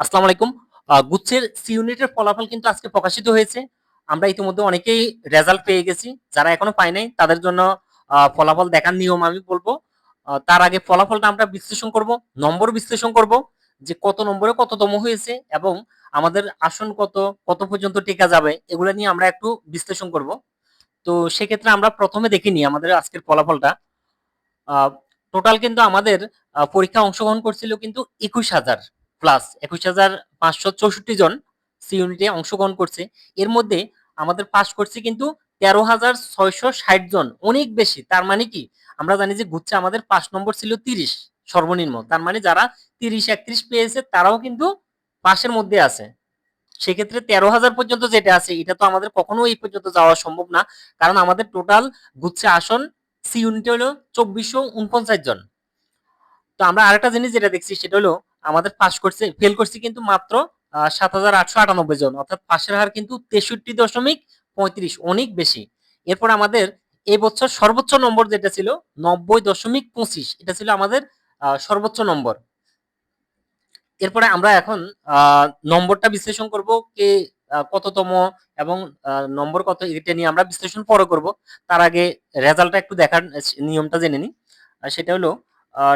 আসসালামু আলাইকুম। গুচ্ছের সি ইউনিটের ফলাফল কিন্তু আজকে প্রকাশিত হয়েছে। আমরা ইতিমধ্যে অনেকেই রেজাল্ট পেয়ে গেছি। যারা এখনও পায় নাই, তাদের জন্য ফলাফল দেখার নিয়ম আমি বলব। তার আগে ফলাফলটা আমরা বিশ্লেষণ করব, নম্বর বিশ্লেষণ করব, যে কত নম্বরে কততম হয়েছে এবং আমাদের আসন কত কত পর্যন্ত টেকা যাবে, এগুলো নিয়ে আমরা একটু বিশ্লেষণ করব। তো সেক্ষেত্রে আমরা প্রথমে দেখে নিই আমাদের আজকের ফলাফলটা। টোটাল কিন্তু আমাদের পরীক্ষা অংশগ্রহণ করছিল কিন্তু একুশ হাজার। প্লাস একুশ হাজার পাঁচশো চৌষট্টি জন সি ইউনিটে অংশগ্রহণ করছে। এর মধ্যে আমাদের পাস করছে কিন্তু তেরো হাজার ছয়শো ষাট জন। অনেক বেশি। তার মানে কি? আমরা জানি যে গুচ্ছে আমাদের পাঁচ নম্বর ছিল তিরিশ, সর্বনিম্ন। তার মানে যারা তিরিশ, একত্রিশ পেয়েছে, তারাও কিন্তু পাশের মধ্যে আছে। সেক্ষেত্রে তেরো হাজার পর্যন্ত যেটা আছে, এটা তো আমাদের কখনো এই পর্যন্ত যাওয়া সম্ভব না। কারণ আমাদের টোটাল গুচ্ছে আসন সি ইউনিটে হলো চব্বিশশো উনপঞ্চাশ জন। তো আমরা আরেকটা জিনিস যেটা দেখছি, সেটা হলো আমাদের পাস করছে ফেল করছে কিন্তু মাত্র সাত হাজার আটশো আটানব্বই জন। অর্থাৎ পাশের হার কিন্তু তেষট্টি দশমিক পঁয়ত্রিশ, অনেক বেশি। এরপর আমাদের এই বছর সর্বোচ্চ নম্বর যেটা ছিল, নব্বই দশমিক পঁচিশ। এটা ছিল আমাদের সর্বোচ্চ নম্বর। এরপরে আমরা এখন নম্বরটা বিশ্লেষণ করব, কে কততম এবং নম্বর কত, এটা নিয়ে আমরা বিশ্লেষণ পরে করব। তার আগে রেজাল্টটা একটু দেখার, নিয়মটা জেনে নিই। সেটা হলো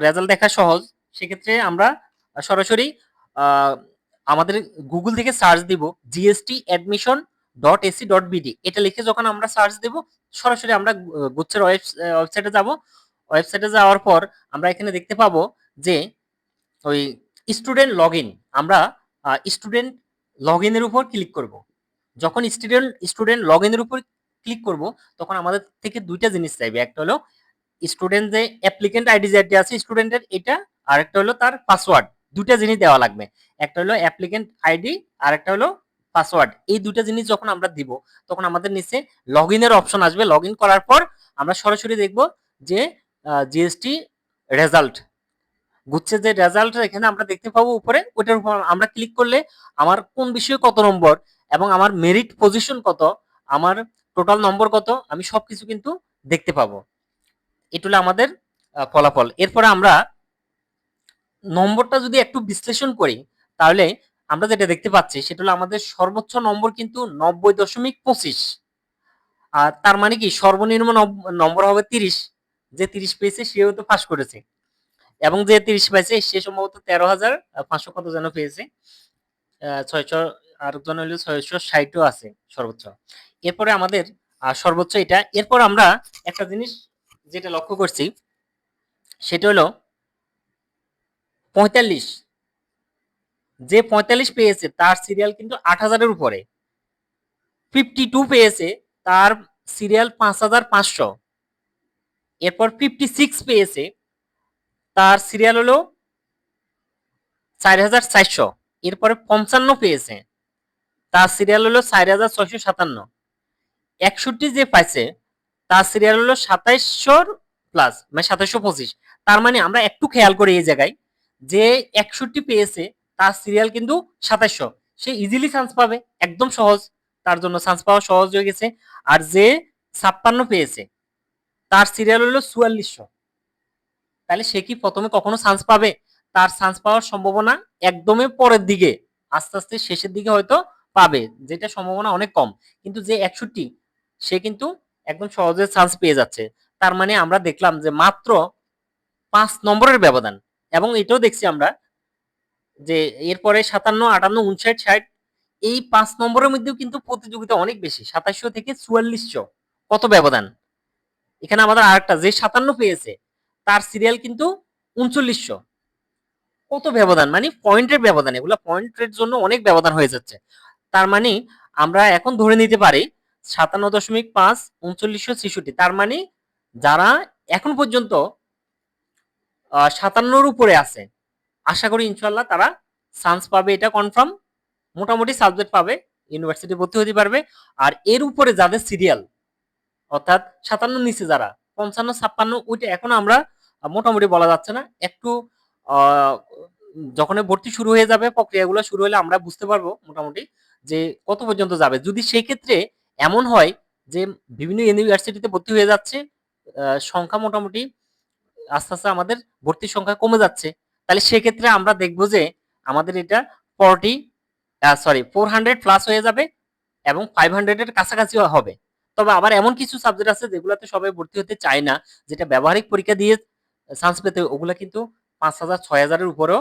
রেজাল্ট দেখা সহজ। সেক্ষেত্রে আমরা সরাসরি আমাদের গুগল থেকে সার্চ দিব GST admission dot AC dot BD এটা লিখে যখন আমরা সার্চ দেব, সরাসরি আমরা গুচ্ছের ওয়েবসাইটে যাব। ওয়েবসাইটে যাওয়ার পর আমরা এখানে দেখতে পাবো যে, ওই স্টুডেন্ট লগ আমরা স্টুডেন্ট লগ ইনের উপর ক্লিক করব। যখন স্টুডেন্ট স্টুডেন্ট লগ ইনের উপর ক্লিক করব, তখন আমাদের থেকে দুইটা জিনিস চাইবে। একটা হলো স্টুডেন্ট যে অ্যাপ্লিকেন্ট আইডি যেটা আছে স্টুডেন্টের এটা আর একটা হলো তার পাসওয়ার্ড দুইটা জিনিস দেওয়া লাগবে। একটা হলো অ্যাপ্লিকেন্ট আইডি আর একটা হলো পাসওয়ার্ড এই দুইটা জিনিস যখন আমরা দিব, তখন আমাদের নিচে লগ ইনের অপশন আসবে। লগ করার পর আমরা সরাসরি দেখব যে জিএসটি রেজাল্ট গুচ্ছে যে রেজাল্ট এখানে আমরা দেখতে পাবো উপরে, ওটার উপর আমরা ক্লিক করলে আমার কোন বিষয়ে কত নম্বর এবং আমার মেরিট পজিশন কত, আমার টোটাল নম্বর কত, আমি সবকিছু কিন্তু দেখতে পাবো। এটা হলো আমাদের ফলাফল। এরপরে আমরা নম্বরটা যদি একটু বিশ্লেষণ করি, তাহলে আমরা যেটা দেখতে পাচ্ছি, সেটা হলো আমাদের সর্বোচ্চ নম্বর কিন্তু নব্বই দশমিক পঁচিশ। আর তার মানে কি, সর্বনিম্ন নম্বর হবে তিরিশ। যে তিরিশ পেয়েছে, সেও তো ফাঁস করেছে। এবং যে তিরিশ পেয়েছে, সে সম্ভবত তেরো হাজার পাঁচশো কত যেন পেয়েছে। ছয়শো, আরেকজন হলো ছয়শো ষাটও আছে সর্বোচ্চ। এরপরে আমাদের সর্বোচ্চ এটা। এরপর আমরা একটা জিনিস যেটা লক্ষ্য করছি, সেটা হলো পঁয়তাল্লিশ। যে পঁয়তাল্লিশ পেয়েছে, তার সিরিয়াল কিন্তু আট হাজারের উপরে। ফিফটি টু পেয়েছে, তার সিরিয়াল পাঁচ হাজার পাঁচশো। এরপর ফিফটি সিক্স পেয়েছে, তার সিরিয়াল হলো চার হাজার চারশো। এরপরে পঞ্চান্ন পেয়েছে, তার সিরিয়াল হলো চার হাজার ছয়শো সাতান্ন। একষট্টি যে পাইছে, তার সিরিয়াল হলো সাতাইশশোর প্লাস মানে সাতাইশশো পঁচিশ। তার মানে আমরা একটু খেয়াল করি এই জায়গায়। যে একষট্টি পেয়েছে, তার সিরিয়াল কিন্তু সাতাশশো সে ইজিলি চান্স পাবে, একদম সহজ। তার জন্য চান্স পাওয়া সহজ হয়ে গেছে। আর যে ছাপ্পান্ন পেয়েছে, তার সিরিয়াল হলো চুয়াল্লিশশো। তাহলে সে কি প্রথমে কখনো চান্স পাবে? তার চান্স পাওয়ার সম্ভাবনা একদমই পরের দিকে। আস্তে আস্তে শেষের দিকে হয়তো পাবে, যেটা সম্ভাবনা অনেক কম। কিন্তু যে একষট্টি, সে কিন্তু একদম সহজে চান্স পেয়ে যাচ্ছে। তার মানে আমরা দেখলাম যে মাত্র পাঁচ নম্বরের ব্যবধান। এবং এটাও দেখছি আমরা যে এরপরে সাতান্ন, আটান্ন, উনষাট, ষাট, এই পাঁচ নম্বরের মধ্যেও কিন্তু প্রতিযোগিতা অনেক বেশি। সাতাশশো থেকে চুয়াল্লিশশো। কত ব্যবধান? এখানে আমাদের আরেকটা, যে সাতান্ন পেয়েছে, তার সিরিয়াল কিন্তু উনচল্লিশশো। কত ব্যবধান? মানে পয়েন্টের ব্যবধান। এগুলো পয়েন্টের জন্য অনেক ব্যবধান হয়ে যাচ্ছে। তার মানে আমরা এখন ধরে নিতে পারি সাতান্ন দশমিক পাঁচ, উনচল্লিশশো ছেষট্টি। তার মানে যারা এখন পর্যন্ত সাতান্নর উপরে আছে। আশা করি ইনশাল্লাহ তারা চান্স পাবে, এটা কনফার্ম মোটামুটি সাবজেক্ট পাবে ইউনিভার্সিটি ভর্তি হতে পারবে। আর এর উপরে যাদের সিরিয়াল অর্থাৎ সাতান্ন নিচে যারা, পঞ্চান্ন, ছাপ্পান্ন, ওইটা এখন আমরা মোটামুটি বলা যাচ্ছে না। একটু যখন ভর্তি শুরু হয়ে যাবে, প্রক্রিয়াগুলো শুরু হলে আমরা বুঝতে পারব মোটামুটি যে কত পর্যন্ত যাবে। যদি সেই ক্ষেত্রে এমন হয় যে বিভিন্ন ইউনিভার্সিটিতে ভর্তি হয়ে যাচ্ছে সংখ্যা মোটামুটি আস্তে আস্তে আমাদের ভর্তির সংখ্যা কমে যাচ্ছে। তাহলে সেক্ষেত্রে আমরা দেখব যে আমাদের এটা forty sorry four hundred plus হয়ে যাবে এবং ফাইভ হান্ড্রেডের কাছাকাছি হবে। তবে আবার এমন কিছু সাবজেক্ট আছে যেগুলোতে সবাই ভর্তি হতে চায় না, যেটা ব্যবহারিক পরীক্ষা দিয়ে চান্স পেতে ওগুলা কিন্তু পাঁচ হাজার, ছয় হাজারের উপরেও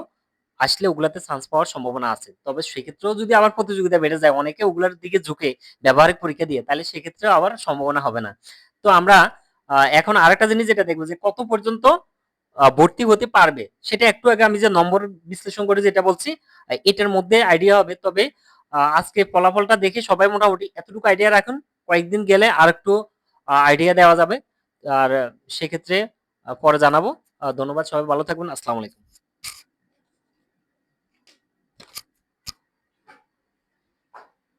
আসলে ওগুলাতে চান্স পাওয়ার সম্ভাবনা আছে। তবে সেক্ষেত্রেও যদি আবার প্রতিযোগিতা বেড়ে যায়, অনেকে ওগুলার দিকে ঝুঁকে ব্যবহারিক পরীক্ষা দিয়ে, তাহলে সেক্ষেত্রেও আবার সম্ভাবনা হবে না। তো আমরা এখন আরেকটা জিনিস যেটা দেখব যে কত পর্যন্ত ভর্তি হতে পারবে, সেটা একটু আগে আমি যে নম্বর বিশ্লেষণ করে যেটা বলছি এটার মধ্যে আইডিয়া হবে। তবে আজকে ফলাফলটা দেখে সবাই মোটামুটি এতটুকু আইডিয়া রাখুন, কয়েকদিন গেলে আর একটু আইডিয়া দেওয়া যাবে। আর, সেক্ষেত্রে পরে জানাব। ধন্যবাদ সবাই, ভালো থাকবেন আসসালামু আলাইকুম।